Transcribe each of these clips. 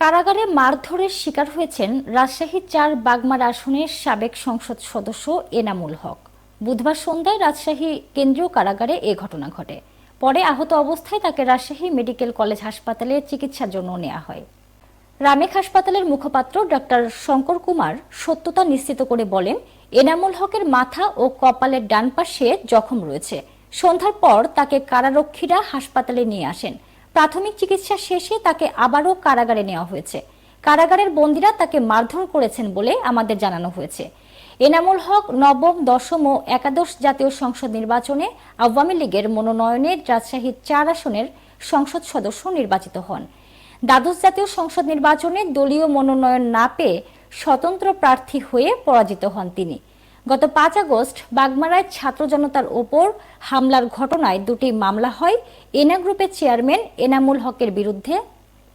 কারাগারে মারধরের শিকার হয়েছেন রাজশাহী চার বাগমার আসনের সাবেক সংসদ সদস্য এনামুল হক। বুধবার সন্ধ্যায় রাজশাহী কেন্দ্রীয় কারাগারে এ ঘটনা ঘটে। পরে আহত অবস্থায় তাকে রাজশাহী মেডিকেল কলেজ হাসপাতালে চিকিৎসার জন্য নেওয়া হয়। রামেক হাসপাতালের মুখপাত্র ডক্টর শঙ্কর কুমার সত্যতা নিশ্চিত করে বলেন, এনামুল হকের মাথা ও কপালের ডান পাশে জখম রয়েছে। সন্ধ্যার পর তাকে কারারক্ষীরা হাসপাতালে নিয়ে আসেন। প্রাথমিক চিকিৎসা শেষে তাকে আবারও কারাগারে নেওয়া হয়েছে। কারাগারের বন্দীরা তাকে মারধর করেছেন বলে আমাদের জানানো হয়েছে। এনামুল হক নবম, দশম ও একাদশ জাতীয় সংসদ নির্বাচনে আওয়ামী লীগের মনোনয়নে রাজশাহী চার আসনের সংসদ সদস্য নির্বাচিত হন। দ্বাদশ জাতীয় সংসদ নির্বাচনে দলীয় মনোনয়ন না পেয়ে স্বতন্ত্র প্রার্থী হয়ে পরাজিত হন তিনি। গত পাঁচ আগস্ট বাগমারায় ছাত্র জনতার ওপর হামলার ঘটনায় দুটি মামলা হয়। এনা গ্রুপের চেয়ারম্যান এনামুল হকের বিরুদ্ধে।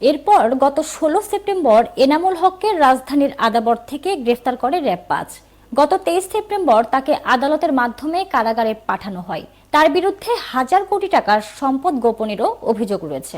এরপর গত ষোলো সেপ্টেম্বর এনামুল হককে রাজধানীর আদাবর থেকে গ্রেফতার করে র্যাব পাঁচ গত তেইশ সেপ্টেম্বর তাকে আদালতের মাধ্যমে কারাগারে পাঠানো হয়। তার বিরুদ্ধে হাজার কোটি টাকার সম্পদ গোপনেরও অভিযোগ রয়েছে।